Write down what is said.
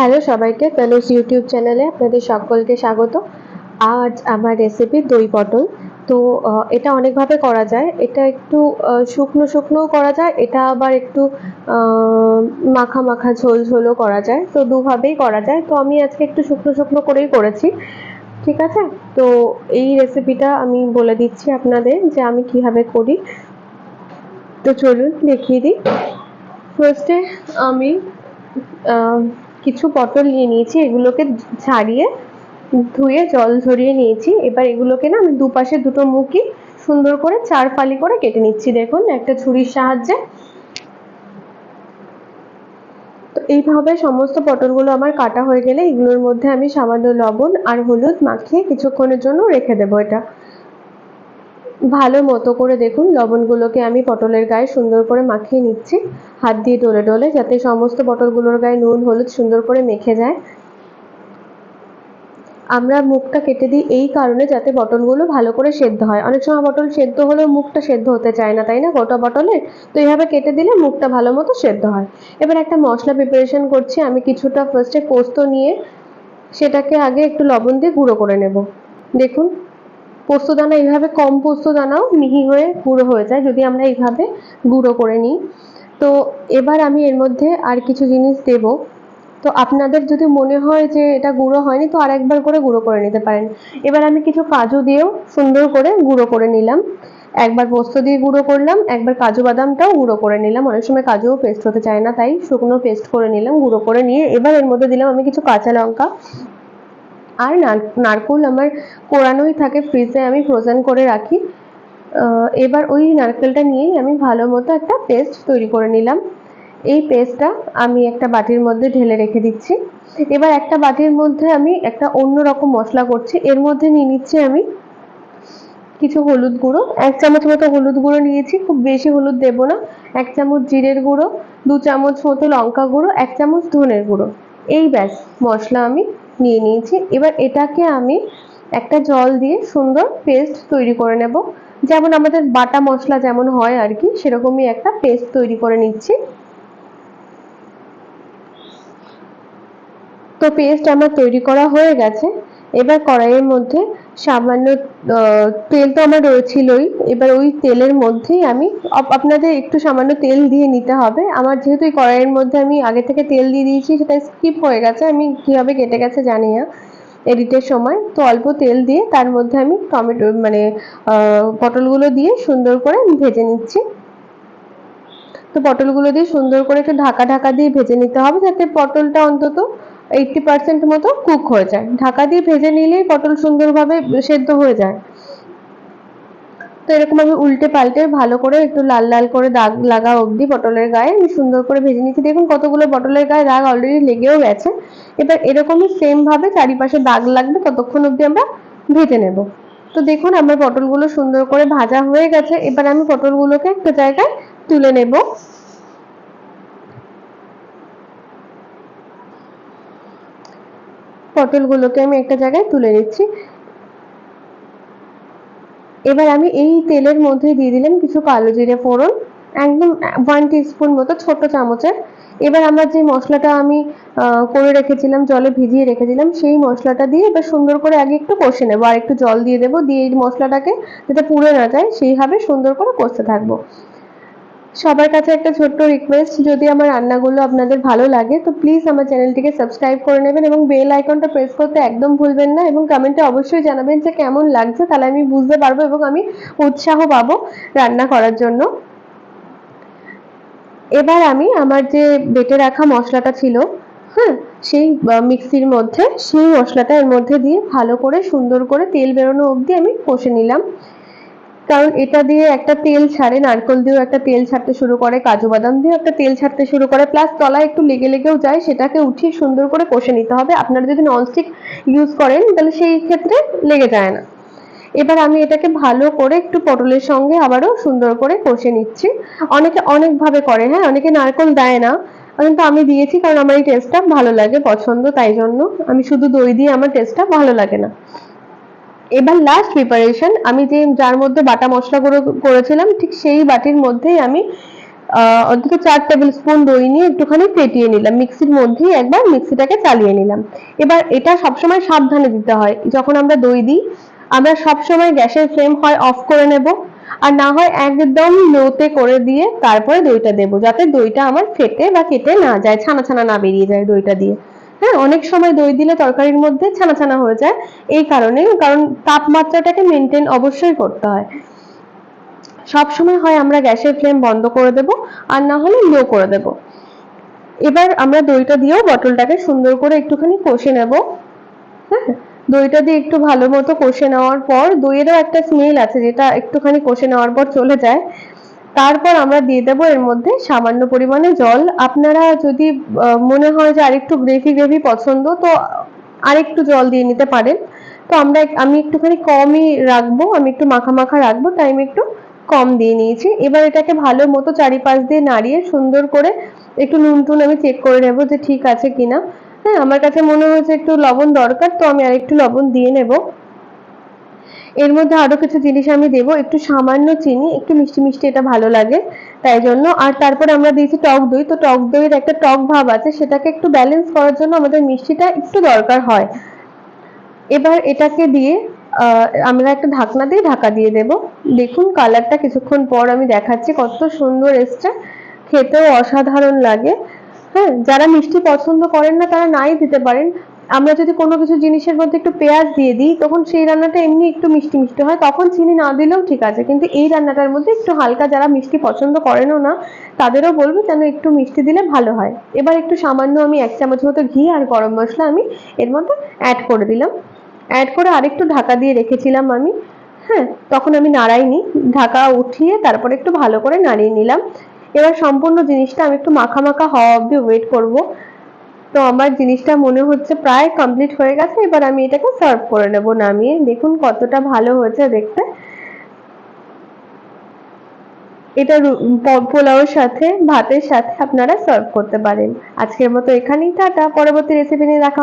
Hello সবাইকে Tanu's YouTube চ্যানেলে আপনাদের সকলকে স্বাগত। আজ আমার রেসিপি দই পটল। তো এটা অনেকভাবে করা যায়। এটা একটু শুকনো শুকনোও করা যায়, এটা আবার একটু মাখা মাখা ঝোল ঝোলও করা যায়। তো, দুভাবেই করা যায়। তো, আমি আজকে একটু শুকনো শুকনো করেই করেছি। ঠিক আছে? তো, এই রেসিপিটা আমি বলে দিচ্ছি আপনাদের যে আমি কীভাবে করি। তো, চলুন দেখিয়ে দিই। ফার্স্টে আমি কিছু পটল নিয়ে নিয়েছি, এগুলোকে ছাড়িয়ে ধুয়ে জল ঝরিয়ে নিয়েছি। এবার এগুলোকে না আমি দুপাশে দুটো মুখই সুন্দর করে চার ফালি করে কেটে নিচ্ছি। দেখুন, একটা ছুরির সাহায্যে। তো এইভাবে সমস্ত পটলগুলো আমার কাটা হয়ে গেলে এগুলোর মধ্যে আমি সামান্য লবণ আর হলুদ মাখিয়ে কিছুক্ষণের জন্য রেখে দেবো এটা। ভালো মতো করে দেখুন, লবণগুলোকে আমি পটলের গায়ে সুন্দর করে মাখিয়ে নিচ্ছি। হাত দিয়ে ডলে ডলে যাতে সমস্ত পটলগুলোর গায়ে নুন, হলুদ সুন্দর করে মেখে যায়। আমরা মুখটা কেটে দিই এই কারণে যাতে পটলগুলো ভালো করে সেদ্ধ হয়। অনেক সময় পটল সেদ্ধ হলেও মুখটা সেদ্ধ হতে চায় না, তাই না? গোটা পটলের তো এইভাবে কেটে দিলে মুখটা ভালো মতো সেদ্ধ হয়। এবার একটা মশলা প্রিপারেশন করছি। আমি কিছুটা ফার্স্টে পোস্ত নিয়ে সেটাকে আগে একটু লবণ দিয়ে গুঁড়ো করে নেব। দেখুন। পোস্ত দানা এইভাবে কম পোস্ত দানাও মিহি হয়ে গুঁড়ো হয়ে যায়, যদি আমরা এইভাবে গুঁড়ো করে নিই। তো এবার আমি এর মধ্যে আর কিছু জিনিস দেব। তো আপনাদের যদি মনে হয় যে এটা গুঁড়ো হয়নি, তো আর একবার করে গুঁড়ো করে নিতে পারেন। এবার আমি কিছু কাজু দিয়েও সুন্দর করে গুঁড়ো করে নিলাম। একবার পোস্ত দিয়ে গুঁড়ো করলাম, একবার কাজু বাদামটাও গুঁড়ো করে নিলাম। অনেক সময় কাজুও পেস্ট হতে চায় না, তাই শুকনো পেস্ট করে নিলাম, গুঁড়ো করে নিয়ে এবার এর মধ্যে দিলাম আমি কিছু কাঁচা লঙ্কা। আর নার- নারকোল আমার কোরানোই থাকে ফ্রিজে আমি ফ্রোজেন করে রাখি। এবার ওই নারকেলটা নিয়েই আমি ভালো মতো একটা পেস্ট তৈরি করে নিলাম। এই পেস্টটা আমি একটা বাটির মধ্যে ঢেলে রেখে দিচ্ছি। এবার একটা বাটির মধ্যে আমি একটা অন্য রকম মশলা করছি। এর মধ্যে নিয়ে নিচ্ছি আমি কিছু হলুদ গুঁড়ো। এক চামচ মতো হলুদ গুঁড়ো নিয়েছি, খুব বেশি হলুদ দেব না। এক চামচ জিরের গুঁড়ো, দু চামচ মতো লঙ্কা গুঁড়ো, এক চামচ ধনের গুঁড়ো। এই ব্যাস, মশলা আমি নিয়ে নিয়েছি। এবার এটাকে আমি একটা জল দিয়ে সুন্দর পেস্ট তৈরি করে নেব। যেমন আমাদের বাটা মশলা যেমন হয় আর কি, সেরকমই একটা পেস্ট তৈরি করে নিচ্ছি। তো পেস্ট আমার তৈরি করা হয়ে গেছে। এবার কড়াইয়ের মধ্যে সামান্য তেল তো আমার রয়েছিলই। এবার ওই তেলের মধ্যেই আমি আপনাদের একটু সামান্য তেল দিয়ে নিতে হবে। আমার যেহেতু এই কড়াইয়ের মধ্যে আমি আগে থেকে তেল দিয়ে দিয়েছি, সেটা স্কিপ হয়ে গেছে। আমি কীভাবে কেটে গেছে জানি না এডিটের সময়। তো অল্প তেল দিয়ে তার মধ্যে আমি টমেটো মানে পটলগুলো দিয়ে সুন্দর করে ভেজে নিচ্ছি। তো পটলগুলো দিয়ে সুন্দর করে একটু ঢাকা ঢাকা দিয়ে ভেজে নিতে হবে, যাতে পটলটা অন্তত এইটটি পার্সেন্ট মতো কুক হয়ে যায়। ঢাকা দিয়ে ভেজে নিলেই পটল সুন্দরভাবে সেদ্ধ হয়ে যায়। তো এরকম আমি উল্টে পাল্টে ভালো করে একটু লাল লাল করে দাগ লাগা অবধি পটলের গায়ে আমি সুন্দর করে ভেজে নিচ্ছি দেখুন কতগুলো পটলের গায়ে দাগ অলরেডি লেগেও গেছে। এবার এরকমই সেম ভাবে চারিপাশে দাগ লাগবে ততক্ষণ অবধি আমরা ভেজে নেব। তো দেখুন আমার পটলগুলো সুন্দর করে ভাজা হয়ে গেছে। এবার আমি পটলগুলোকে একটা জায়গায় তুলে নেব। পটলগুলোকে আমি একটা জায়গায় তুলে নিচ্ছি। এবার আমি এই তেলের মধ্যে দিয়ে দিলাম কিছু কালো জিরে ফোড়ন, একদম ওয়ান টিস্পুন মতো ছোট চামচের। এবার আমার যে মশলাটা আমি করে রেখেছিলাম, জলে ভিজিয়ে রেখেছিলাম, সেই মশলাটা দিয়ে এবার সুন্দর করে আগে একটু কষে নেব। আর একটু জল দিয়ে দেবো, দিয়ে এই মশলাটাকে যাতে পুড়ে না যায়, সেইভাবে সুন্দর করে কষতে থাকব। সবার কাছে একটা ছোট্ট রিকোয়েস্ট যদি আমার রান্নাগুলো আপনাদের ভালো লাগে, তো প্লিজ আমার চ্যানেলটিকে সাবস্ক্রাইব করে নেবেন এবং বেল আইকনটা প্রেস করতে একদম ভুলবেন না এবং কমেন্টে অবশ্যই জানাবেন যে কেমন লাগছে, তাহলে আমি বুঝতে পারব এবং আমি উৎসাহ পাবো রান্না করার জন্য। এবার আমি আমার যে বেটে রাখা মশলাটা ছিল হ্যাঁ সেই মিক্সির মধ্যে, সেই মশলাটা এর মধ্যে দিয়ে ভালো করে সুন্দর করে তেল বেরোনো অবধি আমি কষে নিলাম। কারণ এটা দিয়ে একটা তেল ছাড়ে, নারকেল দিয়েও একটা তেল ছাড়তে শুরু করে, কাজু বাদাম দিয়েও একটা তেল ছাড়তে শুরু করে প্লাস তলায় একটু লেগে লেগেও যায়, সেটাকে উঠিয়ে সুন্দর করে কষে নিতে হবে। আপনারা যদি ননস্টিক ইউজ করেন, তাহলে সেই ক্ষেত্রে লেগে যায় না। এবার আমি এটাকে ভালো করে একটু পটলের সঙ্গে আবারও সুন্দর করে কষে নিচ্ছি। অনেকে অনেকভাবে করে হ্যাঁ? অনেকে নারকেল দেয় না। কিন্তু আমি দিয়েছি কারণ আমার এই টেস্টটা ভালো লাগে, পছন্দ, তাই জন্য আমি শুধু দই দিয়ে আমার টেস্টটা ভালো লাগে না। এবার লাস্ট প্রিপারেশন আমি যে, যার মধ্যে বাটা মশলা করেছিলাম, ঠিক সেই বাটির মধ্যেই আমি অন্তত চার টেবিল স্পুন দই নিয়ে একটুখানি ফেটিয়ে নিলাম। মিক্সির মধ্যেই একবার মিক্সিটাকে চালিয়ে নিলাম। এবার এটা সবসময় সাবধানে দিতে হয়। যখন আমরা দই দিই, আমরা সবসময় গ্যাসের ফ্লেম হয় অফ করে নেব। আর না হয় একদম লোতে করে দিয়ে তারপরে দইটা দেবো, যাতে দইটা আমার ফেটে বা কেটে না যায়, ছানা ছানা না বেরিয়ে যায় দইটা দিয়ে। হ্যাঁ অনেক সময় দই দিলে তরকারির মধ্যে ছানা ছানা হয়ে যায়। এই কারণে কারণ তাপমাত্রাটাকে মেনটেন অবশ্যই করতে হয়। সব সময় হয় আমরা গ্যাসের ফ্লেম বন্ধ করে দেব, আর না হলে লো করে দেব। এবার আমরা দইটা দিয়েও বটলটাকে সুন্দর করে একটুখানি কষে নেব। হ্যাঁ দইটা দিয়ে একটু ভালো মতো কষে নেওয়ার পর দইয়েরও একটা স্মেল আছে যেটা একটুখানি কষে নেওয়ার পর চলে যায়। তারপর আমরা দিয়ে দেবো এর মধ্যে সামান্য পরিমাণে জল। আপনারা যদি মনে হয় যে আরেকটু গ্রেভি গ্রেভি পছন্দ, তো আরেকটু জল দিয়ে নিতে পারেন। তো আমরা আমি একটুখানি কমই রাখব, আমি একটু মাখা মাখা রাখব, তাই আমি একটু কম দিয়ে নিয়েছি। এবার এটাকে ভালো মতো চারিপাশ দিয়ে নাড়িয়ে সুন্দর করে একটু নুন টুন আমি চেক করে নেব যে ঠিক আছে কিনা। হ্যাঁ আমার কাছে মনে হয়েছে একটু লবণ দরকার, তো আমি আরেকটু লবণ দিয়ে নেব। এর মধ্যে আরও কিছু জিনিস আমি দেব। একটু সামান্য চিনি, একটু মিষ্টি মিষ্টি এটা ভালো লাগে, তাই জন্য। আর তারপরে আমরা দিয়েছি টক দই। তো টক দইয়ের একটা টক ভাব আছে, সেটাকে একটু ব্যালেন্স করার জন্য আমাদের মিষ্টিটা একটু দরকার হয়। এবার এটাকে দিয়ে আমরা একটা ঢাকনা দিয়ে ঢাকা দিয়ে দেব। দেখুন কালারটা কিছুক্ষণ পর আমি দেখাচ্ছি, কত সুন্দর এসছে। খেতেও অসাধারণ লাগে। হ্যাঁ যারা মিষ্টি পছন্দ করেন না, তারা নাই দিতে পারেন। আমরা যদি কোনো কিছু জিনিসের মধ্যে একটু পেঁয়াজ দিয়ে দিই, তখন সেই রান্নাটা এমনি একটু মিষ্টি মিষ্টি হয়। তখন চিনি না দিলেও ঠিক আছে, কিন্তু এই রান্নাটার মধ্যে একটু হালকা যারা মিষ্টি পছন্দ করেনও না, তাদেরও বলব যেন একটু মিষ্টি দিলে ভালো হয়। এবার একটু সামান্য আমি এক চামচ মতো ঘি আর গরম মশলা আমি এর মধ্যে অ্যাড করে দিলাম। অ্যাড করে আরেকটু ঢাকা দিয়ে রেখেছিলাম আমি। হ্যাঁ তখন আমি নাড়াইনি। ঢাকা উঠিয়ে তারপরে একটু ভালো করে নাড়িয়ে নিলাম। এবার সম্পূর্ণ জিনিসটা আমি একটু মাখা মাখা হওয়া অব্দি ওয়েট করব। তো আমার জিনিসটা মনে হচ্ছে প্রায় কমপ্লিট হয়ে গেছে, এবার আমি এটাকে সার্ভ করে নেব নামিয়ে। দেখুন কতটা ভালো হয়েছে দেখতে। এটা পোলাওর সাথে, ভাতের সাথে আপনারা সার্ভ করতে পারেন। আজকের মতো এখানেই, টাটা। পরবর্তী রেসিপি নিয়ে দেখা